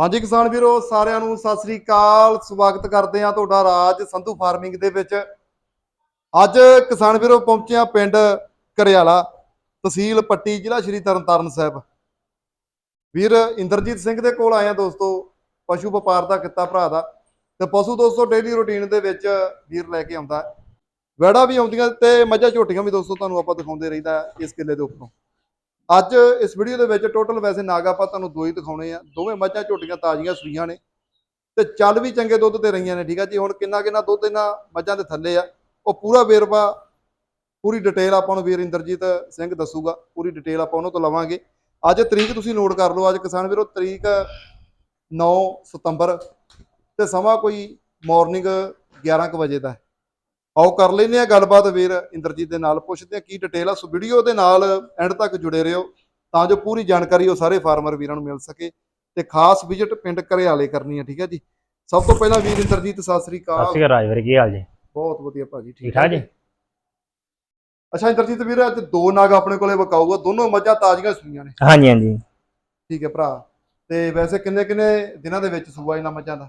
ਹਾਂਜੀ ਕਿਸਾਨ ਵੀਰੋ, ਸਾਰਿਆਂ ਨੂੰ ਸਤਿ ਸ੍ਰੀ ਅਕਾਲ। ਸਵਾਗਤ ਕਰਦੇ ਆ ਤੁਹਾਡਾ ਰਾਜ ਸੰਧੂ ਫਾਰਮਿੰਗ ਦੇ ਵਿੱਚ। ਅੱਜ ਕਿਸਾਨ ਵੀਰੋ, ਪਹੁੰਚੇ ਆ ਪਿੰਡ ਕਰਿਆਲਾ, ਤਹਿਸੀਲ ਪੱਟੀ, ਜ਼ਿਲ੍ਹਾ ਸ਼੍ਰੀ ਤਰਨਤਾਰਨ ਸਾਹਿਬ। ਵੀਰ ਇੰਦਰਜੀਤ ਸਿੰਘ ਦੇ ਕੋਲ ਆਏ ਆ ਦੋਸਤੋ, ਪਸ਼ੂ ਵਪਾਰ ਦਾ ਕਿੱਤਾ ਭਰਾ ਦਾ। ਤੇ ਪਸ਼ੂ ਦੋਸਤੋ ਡੇਲੀ ਰੁਟੀਨ ਦੇ ਵਿੱਚ ਵੀਰ ਲੈ ਕੇ ਆਉਂਦਾ। ਹੈ। ਵੀ ਆਉਂਦੀਆਂ ਤੇ ਮੱਝਾਂ ਝੋਟੀਆਂ ਵੀ ਦੋਸਤੋ ਤੁਹਾਨੂੰ ਆਪਾਂ ਦਿਖਾਉਂਦੇ ਰਹਿੰਦਾ ਇਸ ਕਿੱਲੇ ਦੇ ਉੱਪਰੋਂ। ਅੱਜ ਇਸ ਵੀਡੀਓ ਦੇ ਵਿੱਚ ਟੋਟਲ ਵੈਸੇ ਨਾਗ ਆਪਾਂ ਤੁਹਾਨੂੰ ਦੋ ਹੀ ਦਿਖਾਉਣੇ ਆ। ਦੋਵੇਂ ਮੱਝਾਂ ਝੋਟੀਆਂ ਤਾਜ਼ੀਆਂ ਸੂਈਆਂ ਨੇ ਤੇ ਚੱਲ ਵੀ ਚੰਗੇ ਦੁੱਧ ਤੇ ਰਹੀਆਂ ਨੇ, ਠੀਕ ਆ ਜੀ? ਹੁਣ ਕਿੰਨਾ ਕਿੰਨਾ ਦੁੱਧ ਇਹਨਾਂ ਮੱਝਾਂ ਦੇ ਥੱਲੇ ਆ, ਉਹ ਪੂਰਾ ਵੇਰਵਾ, ਪੂਰੀ ਡਿਟੇਲ ਆਪਾਂ ਨੂੰ ਵੀਰ ਇੰਦਰਜੀਤ ਸਿੰਘ ਦੱਸੂਗਾ। ਪੂਰੀ ਡਿਟੇਲ ਆਪਾਂ ਉਹਨਾਂ ਤੋਂ ਲਵਾਂਗੇ। ਅੱਜ ਤਰੀਕ ਤੁਸੀਂ ਨੋਟ ਕਰ ਲਓ, ਅੱਜ ਕਿਸਾਨ ਵੀਰੋ ਤਰੀਕ 9 ਸਤੰਬਰ ਤੇ ਸਮਾਂ ਕੋਈ ਮਾਰਨਿੰਗ 11 ਕੁ ਵਜੇ ਦਾ ਹੈ। ਆਓ ਕਰ ਲੈਨੇ ਆ ਗੱਲਬਾਤ ਵੀਰ ਇੰਦਰਜੀਤ ਦੇ ਨਾਲ ਪੁੱਛਦੇ ਆ ਕੀ ਡਿਟੇਲ ਆ। ਸੋ ਵੀਡੀਓ ਦੇ ਨਾਲ ਐਂਡ ਤੱਕ ਜੁੜੇ ਰਹੋ ਤਾਂ ਜੋ ਪੂਰੀ ਜਾਣਕਾਰੀ ਉਹ ਸਾਰੇ ਫਾਰਮਰ ਵੀਰਾਂ ਨੂੰ ਮਿਲ ਸਕੇ ਤੇ ਖਾਸ ਵਿਜ਼ਿਟ ਪਿੰਡ ਘਰਿਆਲੇ ਕਰਨੀ ਹੈ ਠੀਕ ਹੈ ਜੀ? ਸਭ ਤੋਂ ਪਹਿਲਾਂ ਵੀਰ ਇੰਦਰਜੀਤ ਸਤਿ ਸ੍ਰੀ ਸਤਿ ਅਕਾਲ ਸ਼੍ਰੀ ਅਕਾਲ ਰਾਜ ਵੀਰ ਕੀ ਹਾਲ ਜੀ? ਬਹੁਤ ਵਧੀਆ ਭਾਜੀ ਠੀਕ ਠਾਕ ਜੀ? ਅੱਛਾ ਇੰਦਰਜੀਤ ਵੀਰ ਅੱਜ ਦੋ ਨਾਗ ਆਪਣੇ ਕੋਲੇ ਵਕਾਊਗਾ ਦੋਨੋਂ ਮੱਝਾਂ ਤਾਜ਼ੀਆਂ ਸੂਈਆਂ ਨੇ। ਹਾਂਜੀ ਹਾਂਜੀ। ਠੀਕ ਹੈ ਭਰਾ ਤੇ ਵੈਸੇ ਕਿੰਨੇ ਕਿੰਨੇ ਦਿਨਾਂ ਦੇ ਵਿੱਚ ਸੂਆ ਇਹਨਾਂ ਮੱਝਾਂ ਦਾ?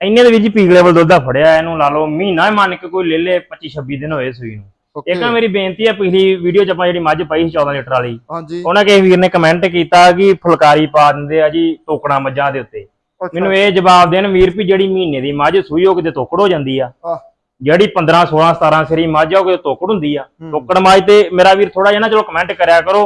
ਇੰਨੇ ਦੇ ਵਿੱਚ ਹੀ ਪੀਕ ਲੈਵਲ ਦੁੱਧ ਦਾ ਫੜਿਆ ਇਹਨੂੰ ਲਾ ਲਓ ਮਹੀਨਾ ਹੀ ਮੰਨ ਕੇ ਕੋਈ ਲੈ ਲੇ 25 26 ਦਿਨ ਹੋਏ ਸੂਈ ਨੂੰ। ਇੱਕ ਆ ਮੇਰੀ ਬੇਨਤੀ ਹੈ ਪਿਛਲੀ ਵੀਡੀਓ ਚ ਆਪਾਂ ਜਿਹੜੀ ਮੱਝ ਪਾਈ ਸੀ 14 ਲੀਟਰ ਵਾਲੀ ਹਾਂਜੀ। ਉਹਨਾਂ ਕਿਸੇ ਵੀਰ ਨੇ ਕਮੈਂਟ ਕੀਤਾ ਕਿ ਫੁਲਕਾਰੀ ਪਾ ਦਿੰਦੇ ਆ ਜੀ ਟੋਕਣਾ ਮੱਝਾਂ ਦੇ ਉੱਤੇ। ਮੈਨੂੰ ਇਹ ਜਵਾਬ ਦੇਣ ਵੀਰ ਵੀ ਜਿਹੜੀ ਮਹੀਨੇ ਦੀ ਮੱਝ ਸੂਈ ਹੋ ਕਿਤੇ ਤੋਕੜ ਹੋ ਜਾਂਦੀ ਆ। ਜਿਹੜੀ 15 16 17 ਸਰੀ ਮੱਝ ਉਹ ਕਿਤੇ ਤੋਕੜ ਹੁੰਦੀ ਆ। ਹੂੰ, ਟੋਕੜ ਮੱਝ ਤੇ ਮੇਰਾ ਵੀਰ ਥੋੜਾ ਜਿਹਾ ਨਾ ਚਲੋ ਕਮੈਂਟ ਕਰਿਆ ਕਰੋ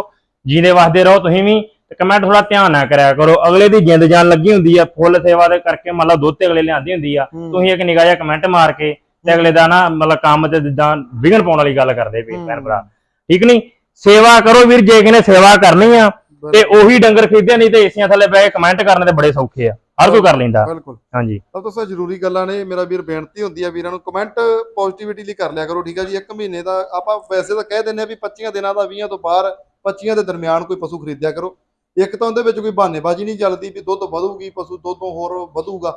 ਜੀਂਦੇ ਵਸਦੇ ਰਹੋ ਤੁਸੀਂ ਵੀ। ਤੇ ਕਮੈਂਟ ਥੋੜਾ ਧਿਆਨ ਨਾਲ ਕਰਿਆ ਕਰੋ। ਅਗਲੇ ਦੀ ਜਿੰਦ ਜਾਨ ਲੱਗੀ ਹੁੰਦੀ ਆ ਫੁੱਲ ਸੇਵਾ ਦੇ ਕਰਕੇ ਮਤਲਬ ਦੁੱਧ ਤੇ ਅਗਲੇ ਲਿਆਂਦੀ ਹੁੰਦੀ ਆ ਤੁਸੀਂ ਇੱਕ ਨਿਗਾਹ ਜਿਹਾ ਕਮੈਂਟ ਮਾਰ ਕੇ ਤੇ ਅਗਲੇ ਦਾ ਨਾ ਮਤਲਬ ਕੰਮ ਤੇ ਜਿੱਦਾਂ ਵਿਗਨ ਪਾਉਣ ਵਾਲੀ ਗੱਲ ਕਰਦੇ ਪਏ ਭੈਣ ਭਰਾ। ਠੀਕ ਨਹੀਂ? ਸੇਵਾ ਕਰੋ ਵੀਰ ਜੇ ਕਿਨੇ ਸੇਵਾ ਕਰਨੀ ਆ ਤੇ ਉਹੀ ਡੰਗਰ ਖਰੀਦਿਆ ਨਹੀਂ ਤੇ ਏਸੀਆਂ ਥੱਲੇ ਬਹਿ ਕੇ ਕਮੈਂਟ ਕਰਨੇ ਤੇ ਬੜੇ ਸੌਖੇ ਆ। ਹਰ ਕੋਈ ਕਰ ਲੈਂਦਾ। ਬਿਲਕੁਲ। ਹਾਂਜੀ। ਸਭ ਤੋਂ ਸਭ ਜ਼ਰੂਰੀ ਗੱਲਾਂ ਨੇ ਮੇਰਾ ਵੀਰ ਬੇਨਤੀ ਹੁੰਦੀ ਹੈ ਵੀਰਾਂ ਨੂੰ ਕਮੈਂਟ ਪੋਜ਼ਿਟਿਵਿਟੀ ਲਈ ਕਰ ਲਿਆ ਕਰੋ ਠੀਕ ਹੈ ਜੀ? ਇੱਕ ਮਹੀਨੇ ਦਾ ਆਪਾਂ ਵੈਸੇ ਤਾਂ ਕਹਿ ਦਿੰਦੇ ਆ ਵੀ 25 ਦਿਨਾਂ ਦਾ 20 ਤੋਂ ਬਾਹਰ 25 ਦੇ ਦਰਮਿਆਨ ਕੋਈ ਪਸ਼ੂ ਖਰੀਦਿਆ ਕਰੋ। ਇੱਕ ਤਾਂ ਉਹਦੇ ਵਿੱਚ ਕੋਈ ਬਹਾਨੇਬਾਜ਼ੀ ਨਹੀਂ ਚੱਲਦੀ ਵੀ ਦੁੱਧ ਵਧੂਗੀ ਪਸ਼ੂ ਦੁੱਧੋਂ ਹੋਰ ਵਧੂਗਾ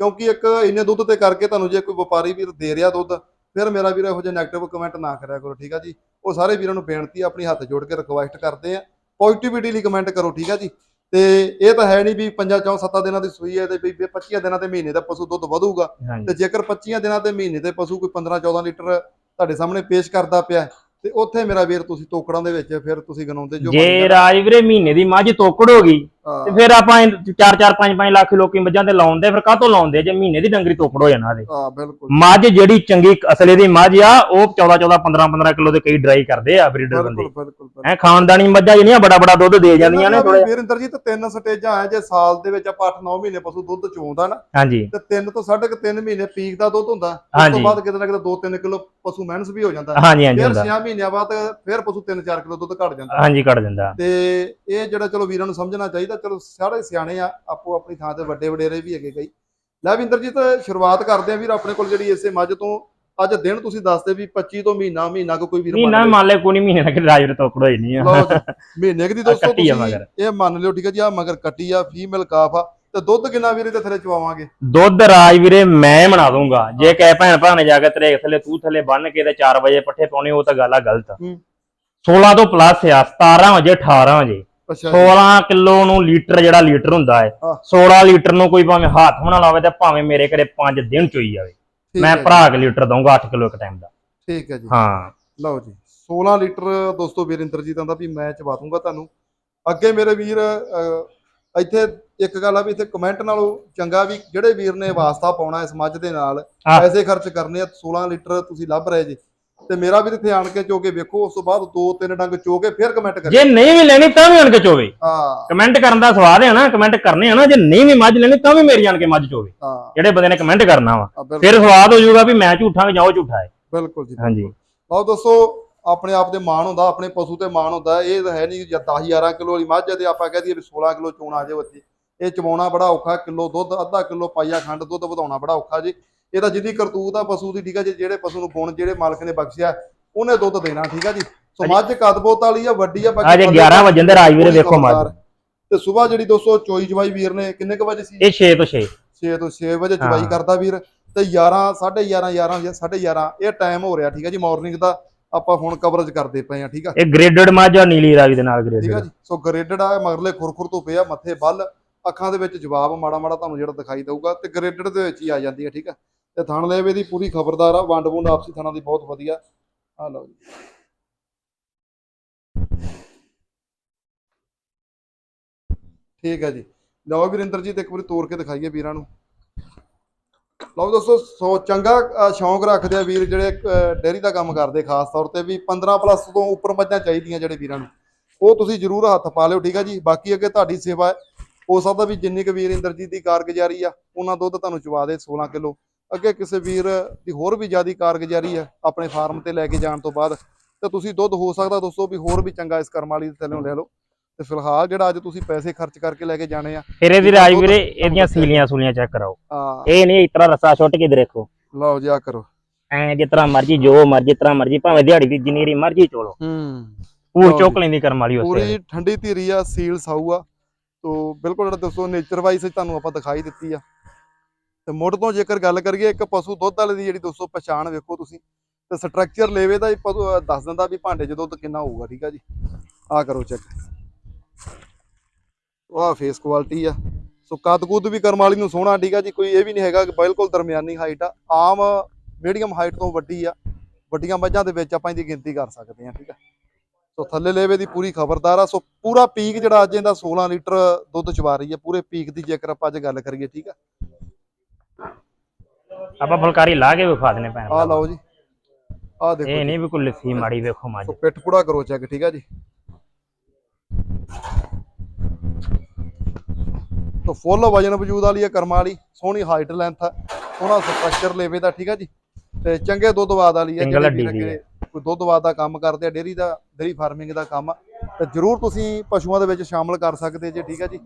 ਕਿਉਂਕਿ ਇੱਕ ਇੰਨੇ ਦੁੱਧ ਤੇ ਕਰਕੇ ਤੁਹਾਨੂੰ ਜੇ ਕੋਈ ਵਪਾਰੀ ਵੀਰ ਦੇ ਰਿਹਾ ਦੁੱਧ ਫਿਰ ਮੇਰਾ ਵੀਰ ਇਹੋ ਜਿਹੇ 네ਗੇਟਿਵ ਕਮੈਂਟ ਨਾ ਕਰਿਆ ਕਰੋ ਠੀਕ ਆ ਜੀ? ਉਹ ਸਾਰੇ ਵੀਰਾਂ ਨੂੰ ਬੇਨਤੀ ਆਪਣੀ ਹੱਥ ਜੋੜ ਕੇ ਰਿਕੁਐਸਟ ਕਰਦੇ ਆ ਪੋਜ਼ਿਟਿਵਿਟੀ ਲਈ ਕਮੈਂਟ ਕਰੋ ਠੀਕ ਆ ਜੀ? ਤੇ ਇਹ ਤਾਂ ਹੈ ਨਹੀਂ ਵੀ ਪੰਜਾਂ ਚੌਂ ਸੱਤਾਂ ਦਿਨਾਂ ਦੀ ਸੂਈ ਹੈ ਤੇ ਵੀ 25 ਦਿਨਾਂ ਤੇ ਮਹੀਨੇ ਦਾ ਪਸ਼ੂ ਦੁੱਧ ਵਧੂਗਾ ਤੇ ਜੇਕਰ 25 ਦਿਨਾਂ ਤੇ ਮਹੀਨੇ ਤੇ ਪਸ਼ੂ ਕੋਈ 15 14 ਲੀਟਰ ਤੁਹਾਡੇ ਸਾਹਮਣੇ ਪੇਸ਼ ਕਰਦਾ ਪਿਆ ਤੇ ਉੱਥੇ ਮੇਰਾ ਵੀਰ ਤੁਸੀਂ ਟੋਕੜਾਂ ਦੇ ਵਿੱਚ ਫਿਰ ਤੁਸੀਂ ਗਣਾਉਂਦੇ ਜੋ ਜੇ ਰਾਜ ਵੀਰੇ ਮਹੀਨੇ ਦੀ ਮੱਝ ਤੋਕੜ ਹੋ ਗਈ ਤੇ ਫਿਰ ਆਪਾਂ 4 4 5 5 ਲੱਖ ਲੋਕੀ ਮੱਝਾਂ ਤੇ ਲਾਉਂਦੇ ਫਿਰ ਕਾਹਤੋਂ ਲਾਉਂਦੇ? ਜੇ ਮਹੀਨੇ ਦੀ ਡੰਗਰੀ ਤੋਕੜ ਹੋ ਜਾਣਾ ਦੇ ਹਾਂ ਬਿਲਕੁਲ। ਮੱਝ ਜਿਹੜੀ ਚੰਗੀ ਅਸਲੇ ਦੀ ਮੱਝ ਆ ਉਹ 14 14 15 15 ਕਿਲੋ ਦੇ ਕਈ ਡਰਾਈ ਕਰਦੇ ਆ ਬਰੀਡਰ ਬੰਦੇ। ਬਿਲਕੁਲ ਐ ਖਾਨਦਾਨੀ ਮੱਝਾਂ ਜਿਹੜੀਆਂ ਬੜਾ ਬੜਾ ਦੁੱਧ ਦੇ ਜਾਂਦੀਆਂ ਨੇ ਥੋੜੇ ਵੀਰਿੰਦਰ ਜੀ ਤੇ ਤਿੰਨ ਸਟੇਜਾਂ ਆ ਜੇ ਸਾਲ ਦੇ ਵਿੱਚ ਆਪਾਂ 8-9 ਮਹੀਨੇ ਪਸ਼ੂ ਦੁੱਧ ਚੋਂਦਾ ਨਾ ਹਾਂਜੀ। ਤੇ ਤਿੰਨ ਤੋਂ ਸਾਢੇ ਕੁ ਤਿੰਨ ਮਹੀਨੇ ਪੀਕ ਦਾ ਦੁੱਧ ਹੁੰਦਾ ਉਸ ਤੋਂ। ਬਾਅਦ ਕਿਤੇ ਨਾ ਕਿਤੇ 2-3 ਕਿਲੋ ਪਸ਼ੂ ਮਹਿਨਸ ਵੀ ਹੋ ਜਾਂਦਾ। ਹਾਂਜੀ ਹਾਂਜੀ ਫਿਰ ਹੁੰਦਾ। 6 ਮਹੀਨਿਆਂ ਬਾਅਦ ਫਿਰ ਪਸ਼ੂ 3-4 ਕਿਲੋ ਦੁੱਧ ਘਟ ਜਾਂਦਾ। ਹਾਂਜੀ ਕੱਢ ਦਿੰਦਾ ਤੇ ਇਹ ਜਿਹੜਾ ਚਲੋ ਵੀਰਾਂ ਨੂੰ ਸਮਝਣਾ ਚਾਹੀਦਾ ਚਲੋ ਸਾਰੇ ਸਿਆਣੇ ਆ ਆਪੋ ਆਪਣੀ ਥਾਂ ਤੇ ਵੱਡੇ ਵਡੇਰੇ ਵੀ ਹੈਗੇ ਕਈ। ਲੈ ਵੀ ਇੰਦਰਜੀਤ ਸ਼ੁਰੂਆਤ ਕਰਦੇ ਆ ਵੀਰ ਆਪਣੇ ਕੋਲ ਜਿਹੜੀ ਇਸੇ ਮੱਝ ਤੋਂ। ਅੱਜ ਦਿਨ ਤੁਸੀਂ ਦੱਸਦੇ ਵੀ 25 ਤੋਂ ਮਹੀਨਾ ਮਹੀਨਾ ਕੋ ਕੋਈ ਵੀਰ ਮਹੀਨਾ ਮੰਨ ਲੈ ਕੋਈ ਮਹੀਨੇ ਦਾ ਰਾਜ ਵੀਰੇ ਤੋਕੜ ਹੋਈ ਨਹੀਂ ਆ। ਮਹੀਨੇ ਕੁ ਦੀ ਦੋਸਤੋ ਤੁਸੀਂ। ਇਹ ਮੰਨ ਲਿਓ ਠੀਕ ਹੈ ਜੀ ਆ ਮਗਰ ਕੱਟੀ ਆ ਫੀਮੇਲ ਕਾਫ ਆ। ਤੇ ਦੁੱਧ ਕਿੰਨਾ ਵੀਰੇ ਤੇ ਥੱਲੇ ਚਵਾਵਾਂਗੇ? ਦੁੱਧ ਰਾਜ ਵੀਰੇ ਮੈਂ ਬਣਾ ਦੂੰਗਾ। ਜੇ ਕਹੇ ਭੈਣ ਭਰਾ ਨੇ ਜਾ ਕੇ ਤੇਰੇ ਥੱਲੇ ਤੂੰ ਥੱਲੇ ਬੰਨ ਕੇ ਤੇ 4 ਵਜੇ ਪੱਠੇ ਪਾਉਣੇ ਉਹ ਤਾਂ ਗੱਲ ਆ ਗਲਤ। ਹੂੰ। 16 ਤੋਂ ਪਲੱਸ ਆ 17 ਵਜੇ 18 ਵਜੇ। ਅੱਛਾ 16 ਕਿਲੋ ਨੂੰ ਲੀਟਰ ਜਿਹੜਾ ਲੀਟਰ ਹੁੰਦਾ ਹੈ ਹਾਂ। 16 ਲੀਟਰ ਨੂੰ ਕੋਈ ਭਾਵੇਂ ਹੱਥ ਬਣਾ ਲਾਵੇ ਤੇ ਭਾਵੇਂ ਮੇਰੇ ਘਰੇ 5 ਦਿਨ ਚੋਈ ਜਾਵੇ। ਮੈਂ ਜੀ, ਭਰਾ ਕੇ ਲੀਟਰ ਦਊਂਗਾ 8 ਕਿਲੋ ਇੱਕ ਟਾਈਮ ਦਾ। ਠੀਕ ਹੈ ਜੀ। ਹਾਂ। ਲਓ ਜੀ 16 ਲੀਟਰ ਦੋਸਤੋ ਵੀਰ ਇੰਦਰਜੀਤ ਆਂਦਾ ਵੀ ਮੈਂ ਚਵਾ ਦੂੰਗਾ ਤੁਹਾਨੂੰ। ਅੱਗੇ ਮੇਰੇ ਵੀਰ ਇੱਥੇ ਇੱਕ ਗੱਲ ਆ ਵੀ ਇੱਥੇ ਕਮੈਂਟ ਨਾਲੋਂ ਚੰਗਾ ਵੀ ਜਿਹੜੇ ਵੀਰ ਨੇ ਵਾਸਤਾ ਪਾਉਣਾ ਇਸ ਮੱਝ ਦੇ ਨਾਲ। ਪੈਸੇ ਖਰਚ ਕਰਨੇ ਆ 16 ਲੀਟਰ ਤੁਸੀਂ ਲੱਭ ਰਹੇ ਜੀ। ਤੇ ਮੇਰਾ ਵੀ ਇੱਥੇ ਆਣ ਕੇ ਚੋ ਕੇ ਵੇਖੋ ਉਸ ਤੋਂ ਬਾਅਦ ਦੋ ਤਿੰਨ ਡੰਗ ਚੋ ਕੇ ਫਿਰ ਕਮੈਂਟ ਕਰਿਓ। ਜੇ ਨਹੀਂ ਵੀ ਲੈਣੀ ਤਾਂ ਵੀ ਆਣ ਕੇ ਚੋਵੇ। ਹਾਂ। ਕਮੈਂਟ ਕਰਨ ਦਾ ਸਵਾਦ ਹੈ ਨਾ ਕਮੈਂਟ ਕਰਨੇ ਆ ਨਾ ਜੇ ਨਹੀਂ ਵੀ ਮੱਝ ਲੈਣੀ ਤਾਂ ਵੀ ਮੇਰੀ ਆਣ ਕੇ ਮੱਝ ਚੋਵੇ। ਹਾਂ। ਜਿਹੜੇ ਬੰਦੇ ਨੇ ਕਮੈਂਟ ਕਰਨਾ ਵਾ। ਫਿਰ ਸਵਾਦ ਹੋ ਜਾਊਗਾ ਵੀ ਮੈਂ ਝੂਠਾਂ ਕਿ ਜਾਂ ਉਹ ਝੂਠਾ ਹੈ। ਬਿਲਕੁਲ ਜੀ ਹਾਂਜੀ। ਲਓ ਦੋਸਤੋ ਆਪਣੇ ਆਪ ਦੇ ਮਾਣ ਹੁੰਦਾ ਆਪਣੇ ਪਸ਼ੂ ਤੇ ਮਾਣ ਹੁੰਦਾ ਇਹ ਤਾਂ ਹੈ ਨਹੀਂ ਜਾਂ 10 11 ਕਿਲੋ ਵਾਲੀ ਮੱਝ ਤੇ ਆਪਾਂ ਕਹਿ ਦਈਏ ਵੀ 16 ਕਿਲੋ ਚੋਣ ਆ ਉੱਥੇ ਇਹ ਚਵਾਉਣਾ ਬੜਾ ਔਖਾ ਕਿਲੋ ਦੁੱਧ ਅੱਧਾ ਕਿਲੋ ਪਾਈਆ ਖੰਡ ਦੁੱਧ ਵਧਾਉਣਾ ਬੜਾ ਔਖਾ ਜੀ। ਇਹ ਤਾਂ ਜਿੱਦੀ ਕਰਤੂਤ ਆ ਪਸ਼ੂ ਦੀ ਠੀਕ ਆ ਜੀ ਜਿਹੜੇ ਪਸ਼ੂ ਨੂੰ ਗੁਣ ਜਿਹੜੇ ਮਾਲਕ ਨੇ ਬਖਸ਼ਿਆ ਉਹਨੇ ਦੁੱਧ ਦੇਣਾ ਠੀਕ ਆ ਜੀ। ਸੋ ਮੱਝ ਕਦਬੋਤ ਵਾਲੀ ਆ ਵੱਡੀ ਆ ਬਾਕੀ ਅਜੇ ਪੱਲੇ 11 ਵਜੇ ਦੇ ਰਾਜ ਵੀਰੇ ਪੂਰੀ ਵੇਖੋ ਖਬਰਦਾਰ। ਤੇ ਸਵੇਰ ਜਿਹੜੀ ਦੋਸਤੋ ਚੋਈ ਜਵਾਈ ਵੀਰ ਨੇ ਕਿੰਨੇ ਕੁ ਵਜੇ ਸੀ? ਇਹ 6 ਤੋਂ 6 6 ਤੋਂ 6 ਵਜੇ ਚਵਾਈ ਹਾਂ। ਕਰਦਾ ਵੀਰ। ਤੇ 11 11:30 11 11:30 ਇਹ ਟਾਈਮ ਹੋ ਰਿਹਾ ਠੀਕ ਹੈ ਜੀ ਮਾਰਨਿੰਗ ਦਾ ਆਪਾਂ ਹੁਣ ਕਵਰੇਜ ਕਰਦੇ ਪਏ ਆ ਠੀਕ ਆ। ਇਹ ਗ੍ਰੇਡਡ ਮੱਝ ਆ ਨੀਲੀ ਰਾਵੀ ਦੇ ਨਾਲ ਠੀਕ ਆ ਗ੍ਰੇਡਡ ਜੀ ਸੋ ਗ੍ਰੇਡਡ ਆ ਮਗਰਲੇ ਖੁਰਖੁਰ ਤੋਂ ਪਿਆ ਮੱਥੇ ਬੱਲ ਅੱਖਾਂ ਦੇ ਵਿੱਚ ਜਵਾਬ ਮਾੜਾ ਮਾੜਾ ਤੁਹਾਨੂੰ ਜਿਹੜਾ ਦਿਖਾਈ ਦਊਗਾ ਤੇ ਗ੍ਰੇਡਡ ਦੇ ਵਿੱਚ ਹੀ ਆ ਜਾਂਦੀ ਹੈ ਠੀਕ ਆ। ਤੇ ਥਾਣ ਲੇਵੇ ਦੀ ਪੂਰੀ ਖਬਰਦਾਰ ਆ, ਵੰਡ ਵੁੰਡ ਆਪਸੀ ਥਾਣਾ ਦੀ ਬਹੁਤ ਵਧੀਆ। ਆ ਲਓ ਜੀ। ਠੀਕ ਹੈ ਜੀ। ਲਓ ਵੀਰਿੰਦਰ ਜੀ, ਤੇ ਇੱਕ ਵਾਰੀ ਤੋੜ ਕੇ ਦਿਖਾਈਏ ਵੀਰਾਂ ਨੂੰ। ਲਓ ਦੋਸਤੋ, ਸੋ ਚੰਗਾ ਸ਼ੌਂਕ ਰੱਖਦੇ ਆ ਵੀਰ ਜਿਹੜੇ ਡੇਅਰੀ ਦਾ ਕੰਮ ਕਰਦੇ ਖਾਸ ਤੌਰ ਤੇ ਵੀ 15 ਪਲੱਸ ਤੋਂ ਉੱਪਰ ਮੱਝਾਂ ਚਾਹੀਦੀਆਂ ਜਿਹੜੇ ਵੀਰਾਂ ਨੂੰ। ਉਹ ਤੁਸੀਂ ਜ਼ਰੂਰ ਹੱਥ ਪਾ ਲਿਓ, ਠੀਕ ਆ ਜੀ। ਬਾਕੀ ਅੱਗੇ ਤੁਹਾਡੀ ਸੇਵਾ ਹੈ। ਹੋ ਸਕਦਾ ਵੀ ਜਿੰਨੀ ਕੁ ਵੀਰ ਇੰਦਰਜੀਤ ਦੀ ਕਾਰਗੁਜ਼ਾਰੀ ਆ, ਉਹਨਾਂ ਦੁੱਧ ਤੁਹਾਨੂੰ ਚਵਾ ਦੇ 16 ਕਿਲੋ। ਅੱਗੇ ਕਿਸੇ ਵੀਰ ਦੀ ਹੋਰ ਵੀ ਜ਼ਿਆਦੀ ਕਾਰਗੁਜ਼ਾਰੀ ਆ ਆਪਣੇ ਫਾਰਮ ਤੇ ਲੈ ਕੇ ਜਾਣ ਤੋਂ ਬਾਅਦ ਤੇ ਤੁਸੀਂ ਦੁੱਧ ਹੋ ਸਕਦਾ ਦੋਸਤੋ ਵੀ ਹੋਰ ਵੀ ਚੰਗਾ ਇਸ ਕਰਮ ਵਾਲੀ ਦੇ ਥੱਲੇ ਲੈ ਲਓ। ਤੇ ਫਿਲਹਾਲ ਜਿਹੜਾ ਅੱਜ ਤੁਸੀਂ ਪੈਸੇ ਖਰਚ ਕਰਕੇ ਲੈ ਕੇ ਜਾਣੇ ਆ ਫਿਰ ਇਹਦੀ ਰਾਜ ਵੀਰੇ ਇਹਦੀਆਂ ਸੀਲੀਆਂ ਸੂਲੀਆਂ ਚੈੱਕ ਕਰਾਓ। ਇਹ ਨਹੀਂ ਇਤਰਾ ਰਸਾ ਛੁੱਟ ਕੇ ਦੇਖੋ। ਲਓ ਜੀ ਆ ਕਰੋ। ਐ ਜਿਸ ਤਰ੍ਹਾਂ ਮਰਜ਼ੀ ਜੋ ਮਰਜ਼ੀ ਤਰ੍ਹਾਂ ਮਰਜ਼ੀ ਭਾਵੇਂ ਦਿਹਾੜੀ ਦੀ ਜਿੰਨੀ ਰੀ ਮਰਜ਼ੀ ਚੋਲੋ ਹੂੰ। ਪੂਰ ਚੁੱਕ ਲੈਂਦੀ ਕਰਮ ਵਾਲੀ ਉਸੇ। ਪੂਰੀ ਠੰਡੀ ਧੀਰੀ ਆ ਸੀਲ ਸਾਊ ਆ। ਤੋ ਬਿਲਕੁਲ ਜਿਹੜਾ ਦੱਸੋ ਨੇਚਰ ਵਾਈਜ਼ ਤੁਹਾਨੂੰ ਆਪਾਂ ਦਿਖਾਈ ਦਿੱਤੀ ਆ। ਤੇ ਮੁੱਢ ਤੋਂ ਜੇਕਰ ਗੱਲ ਕਰੀਏ ਇੱਕ ਪਸ਼ੂ ਦੁੱਧ ਵਾਲੇ ਦੀ ਜਿਹੜੀ ਦੋਸਤੋ ਪਛਾਣ ਵੇਖੋ ਤੁਸੀਂ, ਤੇ ਸਟਰਕਚਰ ਲੇਵੇ ਦਾ ਦੱਸ ਦਿੰਦਾ ਵੀ ਭਾਂਡੇ 'ਚ ਦੁੱਧ ਕਿੰਨਾ ਹੋਊਗਾ, ਠੀਕ ਆ ਜੀ? ਆ ਕਰੋ ਚੈੱਕ ਵਾਹ ਫੇਸ ਕੁਆਲਿਟੀ ਆ। ਸੋ ਕੱਦ ਕੁੱਦ ਵੀ ਕਰਮ ਵਾਲੀ ਨੂੰ ਸੋਹਣਾ, ਠੀਕ ਆ ਜੀ? ਕੋਈ ਇਹ ਵੀ ਨਹੀਂ ਹੈਗਾ ਕਿ ਬਿਲਕੁਲ ਦਰਮਿਆਨੀ ਹਾਈਟ ਆ। ਆਮ ਮੀਡੀਅਮ ਹਾਈਟ ਤੋਂ ਵੱਡੀ ਆ। ਵੱਡੀਆਂ ਮੱਝਾਂ ਦੇ ਵਿੱਚ ਆਪਾਂ ਇਹਦੀ ਗਿਣਤੀ ਕਰ ਸਕਦੇ ਹਾਂ, ਠੀਕ ਆ? ਸੋ ਥੱਲੇ ਲੇਵੇ ਦੀ ਪੂਰੀ ਖਬਰਦਾਰ ਆ। ਸੋ ਪੂਰਾ ਪੀਕ ਜਿਹੜਾ ਅੱਜ ਇਹਦਾ 16 ਲੀਟਰ ਦੁੱਧ ਚਵਾ ਰਹੀ ਹੈ ਪੂਰੇ ਪੀਕ ਦੀ ਜੇਕਰ ਆਪਾਂ ਅੱਜ ਗੱਲ ਕਰੀਏ, ਠੀਕ ਆ? ਆਪਾਂ ਫੁਲਕਾਰੀ ਲਾ ਕੇ ਵਿਖਾ ਦਨੇ ਭੈਣ ਆ। ਲਓ ਜੀ। ਆ ਦੇਖੋ ਇਹ। ਨਹੀਂ ਵੀ ਕੋਈ ਲੱਸੀ ਮਾੜੀ ਵੇਖੋ ਮੱਝ ਸੋ ਪਿੱਠ ਪੂੜਾ ਕਰੋ ਚੈੱਕ ਠੀਕ ਆ ਜੀ। ਸੋ ਫੁੱਲ ਵਜਨ ਵਜੂਦ ਵਾਲੀ ਹੈ ਕਰਮਾਂ ਵਾਲੀ ਸੋਹਣੀ ਹਾਈਟ ਲੈਂਥ ਆ। ਸੋਹਣਾ ਸਟਰਕਚਰ ਲੇਵੇ ਦਾ ਠੀਕ ਆ ਜੀ। ਤੇ ਚੰਗੇ ਦੁੱਧ ਵਾਦ ਵਾਲੀ ਹੈ ਜਿਹੜੇ ਕੋਈ ਦੁੱਧ ਵਾਦ ਦਾ ਕੰਮ ਕਰਦੇ ਆ ਡੇਰੀ ਦਾ ਡੇਰੀ ਫਾਰਮਿੰਗ ਦਾ ਕੰਮ ਤੇ ਜਰੂਰ ਤੁਸੀਂ ਪਸ਼ੂਆਂ ਦੇ ਵਿੱਚ ਸ਼ਾਮਲ ਕਰ ਸਕਦੇ ਜੇ ਠੀਕ ਆ ਜੀ।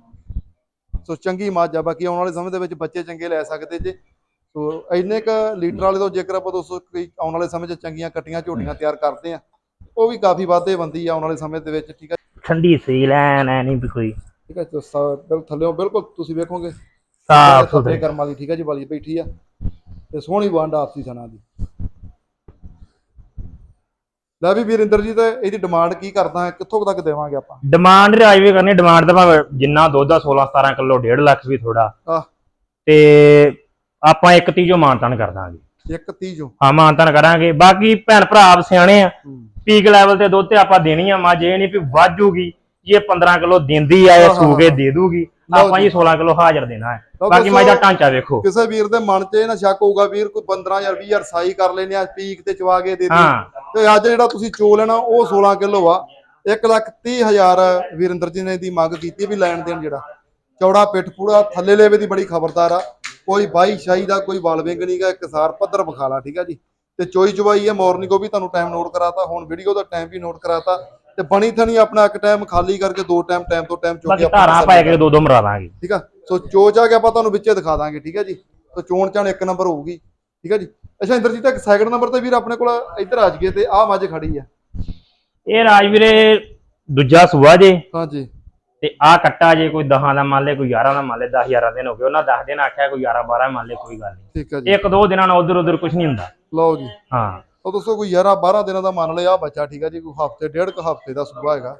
ਸੋ ਚੰਗੀ ਮੱਝ ਆ ਬਾਕੀ ਆਉਣ ਵਾਲੇ ਸਮੇਂ ਦੇ ਵਿੱਚ ਬੱਚੇ ਚੰਗੇ ਲੈ ਸਕਦੇ ਜੇ। ਸੋ ਇੰਨੇ ਕ ਲੀਟਰ ਵਾਲੇ ਤੋਂ ਜੇਕਰ ਆਪਾਂ ਦੋਸਤੋ ਕੋਈ ਆਉਣ ਵਾਲੇ ਸਮੇਂ 'ਚ ਚੰਗੀਆਂ ਕੱਟੀਆਂ ਝੋਟੀਆਂ ਤਿਆਰ ਕਰਦੇ ਆ ਉਹ ਵੀ ਕਾਫੀ ਵਾਧੇ ਬੰਦੀ ਆ ਆਉਣ ਵਾਲੇ ਸਮੇਂ ਦੇ ਵਿੱਚ ਠੀਕ ਆ? ਠੰਡੀ ਸੀ ਲੈਣ ਐ ਨਹੀਂ ਵੀ ਕੋਈ। ਠੀਕ ਹੈ ਤੇ ਸ- ਬਿਲ ਥੱਲੇੋਂ ਬਿਲਕੁਲ ਤੁਸੀਂ ਵੇਖੋਗੇ। ਸਾਫ਼ ਸੁਥਰੀ। ਕਰਮ ਵਾਲੀ ਠੀਕ ਹੈ ਜੀ ਵਾਲੀ ਬੈਠੀ ਆ। ਤੇ ਸੋਹਣੀ ਵੰਡ ਆਪਸੀ ਸਨਾ ਦੀ। ਲੈ ਵੀ ਵੀਰਿੰਦਰ ਜੀ ਤੇ ਇਹਦੀ ਡਿਮਾਂਡ ਕੀ ਕਰਦਾ ਹੈ? ਕਿੱਥੋਂ ਤੱਕ ਦੇਵਾਂਗੇ ਆਪਾਂ? ਡਿਮਾਂਡ ਰਾਜ ਵੀ ਕਰਨੀ ਡਿਮਾਂਡ ਤਾਂ ਭਾਵੇਂ ਜਿੰਨਾ ਦੁੱਧ ਆ 16 17 ਕਿਲੋ 1.5 ਲੱਖ ਵੀ ਥੋੜਾ। ਤੇ ਆਪਾਂ ਇੱਕ ਤੀਜੋ ਮਾਨਤਾਨ ਕਰ ਦਾਂਗੇ। ਇੱਕ 30 ਜੋ ਹਾਂ ਮਾਨਤਾਨ ਕਰਾਂਗੇ। ਬਾਕੀ ਭੈਣ ਭਰਾ ਆਪ ਸਿਆਣੇ ਆ। ਪੀਕ ਲੈਵਲ ਤੇ ਦੁੱਧ ਤੇ ਆਪਾਂ ਦੇਣੀ ਆ। ਮੱਝ ਇਹ ਨਹੀਂ ਵੀ ਵਾਜੂਗੀ ਜੇ 15 ਕਿਲੋ ਦਿੰਦੀ ਆ ਇਹ ਹਾਂ, ਸੂ ਹਾਂ, ਕੇ ਹਾਂ। ਦੇ ਦੂਗੀ ਆਪਾਂ ਜੀ। ਜੀ। 16 ਕਿਲੋ ਹਾਜ਼ਰ ਦੇਣਾ ਹੈ। ਬਾਕੀ ਮੱਝ ਦਾ ਢਾਂਚਾ ਵੇਖੋ। ਕਿਸੇ ਵੀਰ ਦੇ ਮਨ 'ਚ ਇਹ ਨਾ ਸ਼ੱਕ ਹੋਊਗਾ ਵੀਰ ਕੋਈ 15 ਜਾਂ 20 ਹਜ਼ਾਰ ਸਾਈ ਕਰ ਲੈਨੇ ਆ ਪੀਕ ਤੇ ਚਵਾ ਕੇ ਦੇ ਦੇ। ਹਾਂ। ਤੇ ਅੱਜ ਜਿਹੜਾ ਤੁਸੀਂ ਚੋ ਲੈਣਾ ਉਹ 16 ਕਿਲੋ ਆ। 1 ਲੱਖ 30 ਹਜ਼ਾਰ ਵੀਰਿੰਦਰ ਜੀ ਨੇ ਦੀ ਮੰਗ ਕੀਤੀ ਵੀ ਲੈਣ ਦੇਣ ਜਿਹੜਾ। ਚੌੜਾ ਪਿੱਠ ਪੂੜਾ ਥੱਲੇ ਲੇਵੇ ਦੀ ਬੜੀ ਖਬਰਦਾਰ ਆ। ਕੋਈ ਬਾਈ ਸ਼ਾਈ ਦਾ ਕੋਈ ਵਾਲਵਿੰਗ ਨਹੀਂਗਾ ਇਕਸਾਰ ਪੱਧਰ ਵਿਖਾਲਾ ਠੀਕ ਆ ਜੀ। ਤੇ ਚੋਈ ਚਵਾਈ ਹੈ ਮਾਰਨਿੰਗ ਉਹ ਵੀ ਤੁਹਾਨੂੰ ਟਾਈਮ ਨੋਟ ਕਰਾਤਾ ਹੁਣ ਵੀਡੀਓ ਦਾ ਟਾਈਮ ਵੀ ਨੋਟ ਕਰਾਤਾ। ਤੇ ਬਣੀ ਥਣੀ ਆਪਣਾ ਇੱਕ ਟਾਈਮ ਖਾਲੀ ਕਰਕੇ ਦੋ ਟਾਈਮ ਟਾਈਮ ਤੋਂ ਟਾਈਮ ਚੋ ਬਾਕੀ ਕੇ ਧਾਰਾਂ ਪਾਏ ਕੇ ਦੋ ਦੋ ਮਰਾ ਦਾਂਗੇ। ਠੀਕ ਆ? ਸੋ ਚੋ ਚਾ ਕੇ ਆਪਾਂ ਤੁਹਾਨੂੰ ਵਿੱਚੇ ਦਿਖਾ ਦਾਂਗੇ ਠੀਕ ਆ ਜੀ। ਸੋ ਚੋਣ ਚਾਣ ਇੱਕ ਨੰਬਰ ਹੋਊਗੀ ਠੀਕ ਆ ਜੀ। ਅੱਛਾ ਇੰਦਰਜੀਤ ਇੱਕ ਸੈਕਿੰਡ ਨੰਬਰ ਤੇ ਵੀਰ ਆਪਣੇ ਕੋਲ ਇੱਧਰ ਆ ਜੀਏ ਤੇ ਆਹ ਮੱਝ ਖੜੀ ਆ। ਇਹ ਰਾਜ ਵੀਰੇ ਦੂਜਾ ਸੂਆ ਜੇ। ਹਾਂਜੀ। ਤੇ ਆ ਕੱਟਾ ਜੇ ਕੋਈ 10 ਦਾ ਮੰਨ ਲੈ ਕੋਈ 11 ਦਾ ਮੰਨ ਲੈ 10 11 ਦਿਨ ਹੋ ਗਏ ਉਹਨਾਂ 10 ਦਿਨ ਆਖਿਆ ਕੋਈ 11 12 ਮੰਨ ਲੈ ਕੋਈ ਗੱਲ ਨਹੀਂ। ਠੀਕ ਆ ਜੀ। ਇੱਕ ਦੋ ਦਿਨਾਂ ਨਾਲ ਉਧਰ ਉਧਰ ਕੁਝ ਨਹੀਂ ਹੁੰਦਾ। ਲਓ ਜੀ। ਹਾਂ। ਉਹ ਦੋਸਤੋ ਕੋਈ 11 12 ਦਿਨਾਂ ਦਾ ਮੰਨ ਲਿਆ ਬੱਚਾ ਠੀਕ ਆ ਜੀ ਕੋਈ ਹਫ਼ਤੇ ਡੇਢ ਕੁ ਹਫ਼ਤੇ ਦਾ ਸੂਬਾ ਹੈਗਾ।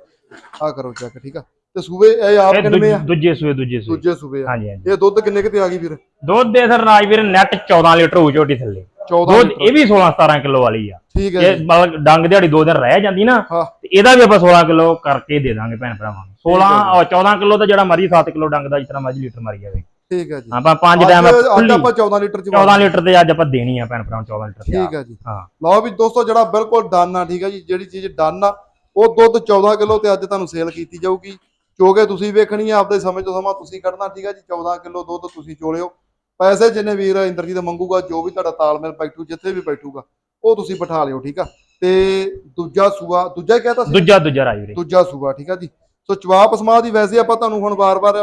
ਆ ਕਰੋ ਚੈੱਕ ਠੀਕ ਆ। ਤੇ ਸੂਬੇ ਇਹ ਆਪ ਕਿੰਨੇ ਆ? ਦੂਜ- ਦੂਜੇ ਸੂਏ ਦੂਜੇ ਸੂਬੇ ਹਾਂਜੀ ਹਾਂਜੀ। ਇਹ ਦੁੱਧ ਕਿੰਨੇ ਕਿਤੇ ਆ ਗਈ ਵੀਰ ਦੁੱਧ ਦੇ ਸਰ ਰਾਜ ਵੀਰ ਨੈਟ 14 ਲੀਟਰ ਹੋ ਝੋਟੀ ਥੱਲੇ। 14 ਦੁੱਧ ਲੀਟਰ ਇਹ ਵੀ 16 17 ਕਿਲੋ ਵਾਲੀ ਆ। ਠੀਕ ਹੈ ਜੀ ਮਤਲਬ ਡੰਗ ਦਿਹਾੜੀ ਦੋ ਦਿਨ ਰਹਿ ਜਾਂਦੀ ਨਾ ਹਾਂ। ਤੇ ਇਹਦਾ ਵੀ ਆਪਾਂ 16 ਕਿਲੋ ਕਰਕੇ ਦੇ ਦਾਂਗੇ ਭੈਣ ਭਰਾਵਾਂ ਨੂੰ। 16 ਔਰ 14 ਕਿਲੋ ਤਾਂ ਜਿਹੜਾ ਮਰਜ਼ੀ 7 ਕਿਲੋ ਡੰਗ ਦਾ ਜਿਤਨਾ ਮਰਜ਼ੀ ਲੀਟਰ ਮਾਰੀ ਜਾਵੇ। ਠੀਕ ਹੈ ਜੀ। ਆਪਾਂ ਪੰਜ ਟਾਈਮ ਅੱਜ ਆਪਾਂ 14 ਲੀਟਰ ਚ 14 ਲੀਟਰ ਤੇ ਅੱਜ ਆਪਾਂ ਦੇਣੀ ਆ ਭੈਣ ਭਰਾਵਾਂ ਨੂੰ 14 ਲੀਟਰ। ਤੇ ਠੀਕ ਹੈ ਜੀ। ਹਾਂ। ਲਓ ਵੀ ਦੋਸਤੋ ਜਿਹੜਾ ਬਿਲਕੁਲ ਡਨ ਆ ਠੀਕ ਹੈ ਜੀ। ਜਿਹੜੀ ਚੀਜ਼ ਡਨ ਆ ਉਹ ਦੁੱਧ 14 ਕਿਲੋ ਤੇ ਅੱਜ ਤੁਹਾਨੂੰ ਸੇਲ ਕੀਤੀ ਜਾਊਗੀ। ਚੋਗੇ ਤੁਸੀਂ ਵੇਖਣੀ ਆ ਆਪਦੇ ਸਮੇਂ ਤੋਂ ਸਮਾਂ ਤੁਸੀਂ ਕੱਢਣਾ ਠੀਕ ਹੈ ਜੀ। 14 ਕਿਲੋ ਦੁੱਧ ਤੁਸੀਂ ਚੋਲਿਓ। ਪੈਸੇ ਜਿੰਨੇ ਵੀਰ ਇੰਦਰਜੀਤ ਮੰਗੂਗਾ ਜੋ ਵੀ ਤੁਹਾਡਾ ਤਾਲਮੇਲ ਬੈਠੂ ਜਿੱਥੇ ਵੀ ਬੈਠੂਗਾ ਉਹ ਤੁਸੀਂ ਬਿਠਾ ਲਿਓ ਠੀਕ ਆ? ਤੇ ਦੂਜਾ ਸੂਆ ਦੂਜਾ ਕਹਤਾ ਸੀ? ਦੂਜਾ ਦੂਜਾ ਰਾਜ ਵੀਰੇ। ਦੂਜਾ ਸੂਆ ਠੀਕ ਆ ਜੀ? ਸੋ ਚਵਾਪ ਸਮਾਹ ਦੀ ਵੈਸੇ ਆਪਾਂ ਤੁਹਾਨੂੰ ਹੁਣ ਵਾਰ-ਵਾਰ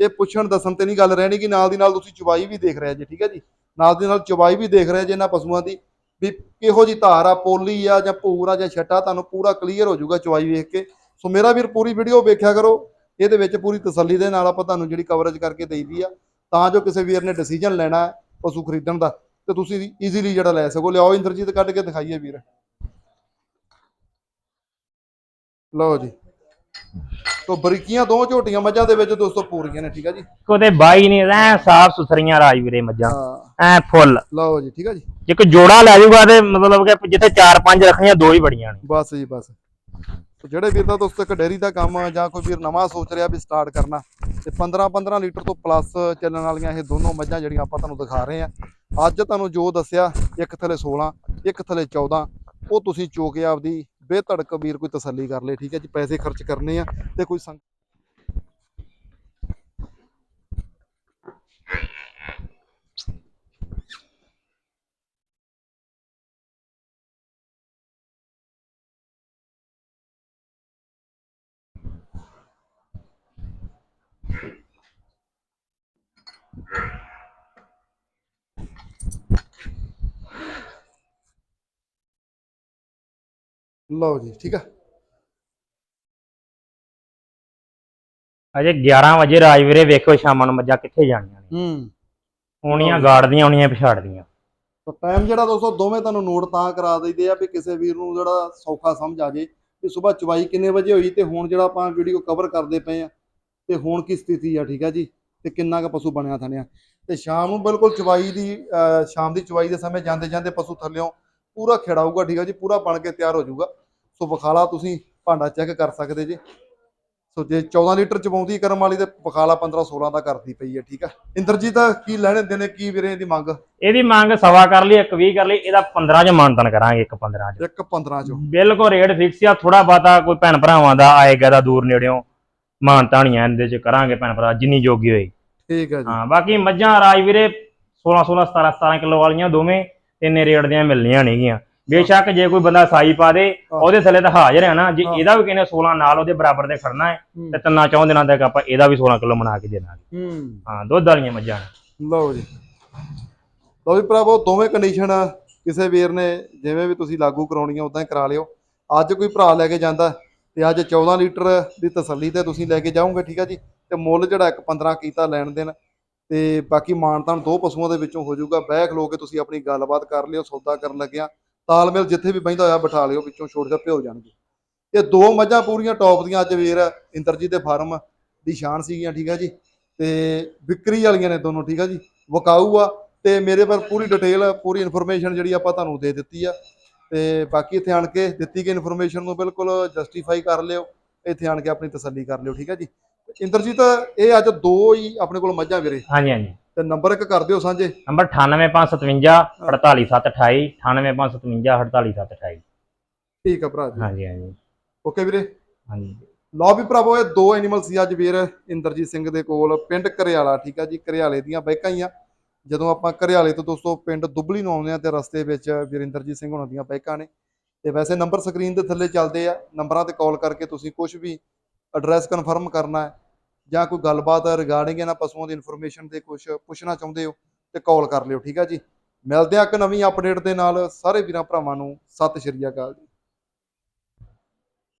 ਇਹ ਪੁੱਛਣ ਦੱਸਣ ਤੇ ਨਹੀਂ ਗੱਲ ਰਹਿਣੀ ਕਿ ਨਾਲ ਦੀ ਨਾਲ ਤੁਸੀਂ ਚਵਾਈ ਵੀ ਦੇਖ ਰਹੇ ਜੀ ਠੀਕ ਹੈ ਜੀ? ਨਾਲ ਦੀ ਨਾਲ ਚਵਾਈ ਵੀ ਦੇਖ ਰਹੇ ਜੇ ਇਹਨਾਂ ਪਸ਼ੂਆਂ ਦੀ ਵੀ ਕਿਹੋ ਜੀ ਧਾਰ ਆ ਪੋਲੀ ਆ ਜਾਂ ਆ ਜਾਂ ਛੱਟਾ ਤੁਹਾਨੂੰ ਪੂਰਾ ਕਲੀਅਰ ਹੋ ਜਾਊਗਾ ਚਵਾਈ ਵੇਖ ਕੇ। ਸੋ ਮੇਰਾ ਵੀਰ ਪੂਰੀ ਵੀਡੀਓ ਵੇਖਿਆ ਕਰੋ ਇਹਦੇ ਵਿੱਚ ਪੂਰੀ ਤਸੱਲੀ ਦੇ ਨਾਲ ਆਪਾਂ ਤੁਹਾਨੂੰ ਜਿਹੜੀ ਕਵਰੇਜ ਕਰਕੇ ਦੇਈਦੀ ਆ। ਤਾਂ ਜੋ ਕਿਸੇ ਵੀਰ ਨੇ ਡਿਸੀਜਨ ਲੈਣਾ ਹੈ ਪਸ਼ੂ ਖਰੀਦਣ ਦਾ ਤੇ ਤੁਸੀਂ ਈਜ਼ੀਲੀ ਜਿਹੜਾ ਲੈ ਸਕੋ। ਲਿਆਓ ਇੰਦਰਜੀਤ ਕੱਢ ਕੇ ਦਿਖਾਈਏ ਵੀਰ। ਲਓ ਜੀ। ਤੋ ਬਰੀਕੀਆਂ ਦੋ ਝੋਟੀਆਂ ਮੱਝਾਂ ਦੇ ਵਿੱਚ ਦੋਸਤੋ ਪੂਰੀਆਂ ਨੇ ਠੀਕ ਆ ਜੀ? ਕੋਤੇ ਬਾਈ ਨਹੀਂ ਐ ਸਾਫ਼ ਸੁਥਰੀਆਂ ਰਾਜ ਵੀਰੇ ਮੱਝਾਂ। ਐ ਫੁੱਲ। ਲਓ ਜੀ ਠੀਕ ਆ ਜੀ। ਇੱਕ ਜੋੜਾ ਲੈ ਜਾਊਗਾ ਤੇ ਮਤਲਬ ਕਿ ਜਿੱਥੇ 4-5 ਰੱਖਣੀਆਂ ਦੋ ਹੀ ਬੜੀਆਂ ਨੇ। ਬਸ ਜੀ ਬਸ। ਤੋ ਜਿਹੜੇ ਵੀਰ ਦਾ ਦੋਸਤੋ ਇੱਕ ਡੇਅਰੀ ਦਾ ਕੰਮ ਜਾਂ ਕੋਈ ਵੀਰ ਨਵਾਂ ਸੋਚ ਰਿਹਾ ਵੀ ਸਟਾਰਟ ਕਰਨਾ, ਤੇ 15 15 ਲੀਟਰ ਤੋਂ ਪਲੱਸ ਚੱਲਣ ਵਾਲੀਆਂ ਇਹ ਦੋਨੋਂ ਮੱਝਾਂ ਜਿਹੜੀਆਂ ਆਪਾਂ ਤੁਹਾਨੂੰ ਦਿਖਾ ਰਹੇ ਆ ਅੱਜ ਤੁਹਾਨੂੰ ਜੋ ਦੱਸਿਆ, ਇੱਕ ਥਲੇ 16 ਇੱਕ ਥਲੇ 14 ਉਹ ਤੁਸੀਂ ਚੋ ਕੇ ਆਪਦੀ ਬੇਧੜਕ ਵੀਰ ਕੋਈ ਤਸੱਲੀ ਕਰ ਲੇ, ਠੀਕ ਹੈ ਜੀ? ਪੈਸੇ ਖਰਚ ਕਰਨੇ ਆ ਤੇ ਕੋਈ ਲਓ ਜੀ ਠੀਕ ਆ। ਅਜੇ 11 ਵਜੇ ਰਾਜ ਵੀਰੇ ਵੇਖੋ ਸ਼ਾਮਾਂ ਨੂੰ ਮੱਝਾਂ ਕਿੱਥੇ ਜਾਣੀਆਂ ਨੇ। ਹੂੰ। ਆਉਣੀਆਂ ਗਾੜਦੀਆਂ ਆਉਣੀਆਂ ਪਛਾੜਦੀਆਂ। ਤਾਂ ਟਾਈਮ ਜਿਹੜਾ ਦੋਸਤੋ ਦੋਵੇਂ ਤੁਹਾਨੂੰ ਨੋਟ ਤਾਂ ਕਰਾ ਦਈਦੇ ਆ ਵੀ ਕਿਸੇ ਵੀਰ ਨੂੰ ਜਿਹੜਾ ਸੌਖਾ ਸਮਝ ਆ ਜੇ ਵੀ ਸਵੇਰ ਚਵਾਈ ਕਿੰਨੇ ਵਜੇ ਹੋਈ ਤੇ ਹੁਣ ਜਿਹੜਾ ਆਪਾਂ ਵੀਡੀਓ ਕਵਰ ਕਰਦੇ ਪਏ ਆ ਤੇ ਹੁਣ ਕੀ ਸਥਿਤੀ ਆ ਠੀਕ ਆ ਜੀ? ਤੇ ਕਿੰਨਾ ਕੁ ਪਸ਼ੂ ਬਣਿਆ ਥਣਿਆ। ਤੇ ਸ਼ਾਮ ਨੂੰ ਬਿਲਕੁਲ ਚਵਾਈ ਦੀ ਸ਼ਾਮ ਦੀ ਚਵਾਈ ਦੇ ਸਮੇਂ ਜਾਂਦੇ ਜਾਂਦੇ ਪਸ਼ੂ ਥੱਲਿਓਂ ਪੂਰਾ ਖਿੜਾਊਗਾ ਠੀਕ ਆ ਜੀ ਪੂਰਾ ਬਣ ਕੇ ਤਿਆਰ ਹੋ ਜਾਊਗਾ। ਸੋ ਬਖਾਲਾ ਤੁਸੀਂ ਭਾਂਡਾ ਚੈੱਕ ਕਰ ਸਕਦੇ ਜੀ। ਸੋ ਜੇ 14 ਲੀਟਰ ਚਵਾਉਂਦੀ ਕਰਮ ਵਾਲੀ ਤੇ ਬਖਾਲਾ 15 16 ਦਾ ਕਰਦੀ ਪਈ ਹੈ ਠੀਕ ਆ। ਇੰਦਰਜੀਤ ਕੀ ਲੈਣੇ ਦੇਣੇ ਕੀ ਵੀਰੇ ਦੀ ਮੰਗ? ਇਹਦੀ ਮੰਗ ਸਵਾ ਕਰ ਲਈ ਇੱਕ 20 ਕਰ ਲਈ ਇਹਦਾ 15 ਚ ਮਾਨਤਨ ਕਰਾਂਗੇ ਇੱਕ 15 ਚ। ਇੱਕ 15 ਚੋਂ। ਬਿਲਕੁਲ ਰੇਟ ਫਿਕਸ ਆ ਥੋੜਾ ਬਾਤਾ ਕੋਈ ਭੈਣ ਭਰਾਵਾਂ ਦਾ ਆਏਗਾ ਦਾ ਦੂਰ ਨੇੜਿਓਂ ਮਾਨਤਾਣੀਆਂ ਇਹਦੇ ਚ ਕਰਾਂਗੇ ਭੈਣ ਭਰਾ ਜਿੰਨੀ ਜੋਗੀ ਹੋਈ। ਠੀਕ ਹੈ ਜੀ। ਹਾਂ ਬਾਕੀ ਮੱਝਾਂ ਰਾਜ ਵੀਰੇ 16 16 17 17 ਕਿਲੋ ਵਾਲੀਆਂ ਦੋਵੇਂ। ਇੰਨੇ ਰੇਟ ਦੀਆਂ ਮਿਲਣੀਆਂ ਨਹੀਂਗੀਆਂ ਬੇਸ਼ੱਕ ਜੇ ਕੋਈ ਬੰਦਾ ਸਾਈ ਪਾ ਦੇ। ਉਹਦੇ ਥੱਲੇ ਤਾਂ ਹਾਜ਼ਰ ਹੈ ਨਾ ਜੇ। ਇਹਦਾ ਵੀ ਕਿਨੇ 16 ਨਾਲ ਉਹਦੇ ਬਰਾਬਰ ਦੇ ਖੜਨਾ ਹੈ। ਤੇ ਤਿੰਨਾਂ ਚੌਂ ਦਿਨਾਂ ਤੱਕ ਆਪਾਂ ਇਹਦਾ ਵੀ 16 ਕਿਲੋ ਬਣਾ ਕੇ ਦੇਣਾਗੇ ਹੂੰ ਹਾਂ ਦੁੱਧ ਵਾਲੀਆਂ ਮੱਝਾਂ। ਲਓ ਜੀ ਲਓ ਵੀ ਭਰਾਵੋ ਦੋਵੇਂ ਕੰਡੀਸ਼ਨ ਕਿਸੇ ਵੀਰ ਨੇ ਜਿਵੇਂ ਵੀ ਤੁਸੀਂ ਲਾਗੂ ਕਰਾਉਣੀ ਆ ਉਦਾਂ ਹੀ ਕਰਾ ਲਿਓ ਅੱਜ ਕੋਈ ਭਰਾ ਲੈ ਕੇ ਜਾਂਦਾ ਤੇ ਅੱਜ 14 ਲੀਟਰ ਦੀ ਤਸੱਲੀ ਤੇ ਤੁਸੀਂ ਲੈ ਕੇ ਜਾਓਗੇ ਠੀਕ ਆ ਜੀ ਤੇ ਮੁੱਲ ਜਿਹੜਾ ਇੱਕ 15 ਕੀਤਾ ਲੈਣ ਦੇਣ ਤੇ ਬਾਕੀ ਮਾਨਤਾਨ ਦੋ ਪਸ਼ੂਆਂ ਦੇ ਵਿੱਚੋਂ ਹੋ ਜਾਊਗਾ। ਬਹਿ ਖਲੋ ਕੇ ਤੁਸੀਂ ਆਪਣੀ ਗੱਲਬਾਤ ਕਰ ਲਿਓ, ਸੌਦਾ ਕਰਨ ਲੱਗਿਆ। ਤਾਲਮੇਲ ਜਿੱਥੇ ਵੀ ਬੈਂਦਾ ਹੋਇਆ ਬਿਠਾ ਲਿਓ, ਵਿੱਚੋਂ ਛੋਟ ਛੱਪੇ ਹੋ ਜਾਣਗੇ। ਇਹ ਦੋ ਮੱਝਾਂ ਪੂਰੀਆਂ ਟੌਪ ਦੀਆਂ ਅੱਜ ਵੀਰ ਇੰਦਰਜੀਤ ਦੇ ਫਾਰਮ ਦੀ ਸ਼ਾਨ ਸੀਗੀਆਂ, ਠੀਕ ਆ ਜੀ? ਤੇ ਵਿਕਰੀ ਵਾਲੀਆਂ ਨੇ ਦੋਨੋਂ, ਠੀਕ ਆ ਜੀ? ਵਕਾਊ ਆ ਤੇ ਮੇਰੇ ਪਰ ਪੂਰੀ ਡਿਟੇਲ, ਪੂਰੀ ਇਨਫੋਰਮੇਸ਼ਨ ਜਿਹੜੀ ਆਪਾਂ ਤੁਹਾਨੂੰ ਦੇ ਦਿੱਤੀ ਆ। ਤੇ ਬਾਕੀ ਇੱਥੇ ਆਣ ਕੇ ਦਿੱਤੀ ਗਈ ਇਨਫੋਰਮੇਸ਼ਨ ਨੂੰ ਬਿਲਕੁਲ ਜਸਟੀਫਾਈ ਕਰ ਲਿਓ। ਇੱਥੇ ਆਣ ਕੇ ਆਪਣੀ ਤਸੱਲੀ ਕਰ ਲਿਓ, ਠੀਕ ਹੈ ਜੀ? ਇੰਦਰਜੀਤ ਇਹ ਅੱਜ ਦੋ ਹੀ ਆਪਣੇ ਕੋਲ ਮੱਝਾਂ ਵੀਰੇ। ਹਾਂਜੀ ਹਾਂਜੀ। ਤੇ ਨੰਬਰ ਇੱਕ ਕਰ ਦਿਓ ਸਾਂਝੇ। ਨੰਬਰ 98557 48728 98557 48728 ਠੀਕ ਆ ਭਰਾ ਜੀ। ਹਾਂਜੀ ਹਾਂਜੀ। ਓਕੇ ਵੀਰੇ। ਹਾਂਜੀ। ਲਓ ਵੀ ਭਰਾਵੋ ਇਹ ਦੋ ਐਨੀਮਲ ਸੀ ਅੱਜ ਵੀਰ ਇੰਦਰਜੀਤ ਸਿੰਘ ਦੇ ਕੋਲ ਪਿੰਡ ਘਰਿਆਲਾ ਠੀਕ ਆ ਜੀ ਘਰਿਆਲੇ ਦੀਆਂ ਬਾਈਕਾਂ ਹੀ ਆ। ਜਦੋਂ ਆਪਾਂ ਘਰਿਆਲੇ ਤੋਂ ਦੋਸਤੋ ਪਿੰਡ ਦੁੱਬਲੀ ਨੂੰ ਆਉਂਦੇ ਆ ਤੇ ਰਸਤੇ ਵਿੱਚ ਵੀਰ ਇੰਦਰਜੀਤ ਸਿੰਘ ਹੁਣਾਂ ਦੀਆਂ ਬਾਈਕਾਂ ਨੇ। ਤੇ ਵੈਸੇ ਨੰਬਰ ਸਕਰੀਨ ਦੇ ਥੱਲੇ ਚੱਲਦੇ ਆ ਨੰਬਰਾਂ ਤੇ ਕਾਲ ਕਰਕੇ ਤੁਸੀਂ ਕੁਝ ਵੀ ਐਡਰੈਸ ਕਨਫਰਮ ਕਰਨਾ ਹੈ ਜਾਂ ਕੋਈ ਗੱਲਬਾਤ ਰਿਗਾਰਡਿੰਗ ਇਹਨਾਂ ਪਸ਼ੂਆਂ ਦੀ ਇਨਫੋਰਮੇਸ਼ਨ ਤੇ ਕੁਝ ਪੁੱਛਣਾ ਚਾਹੁੰਦੇ ਹੋ ਤੇ ਕਾਲ ਕਰ ਲਿਓ, ਠੀਕ ਆ ਜੀ? ਮਿਲਦੇ ਆ ਇੱਕ ਨਵੀਂ ਅਪਡੇਟ ਦੇ ਨਾਲ। ਸਾਰੇ ਵੀਰਾਂ ਭਰਾਵਾਂ ਨੂੰ ਸਤਿ ਸ਼੍ਰੀ ਅਕਾਲ ਜੀ।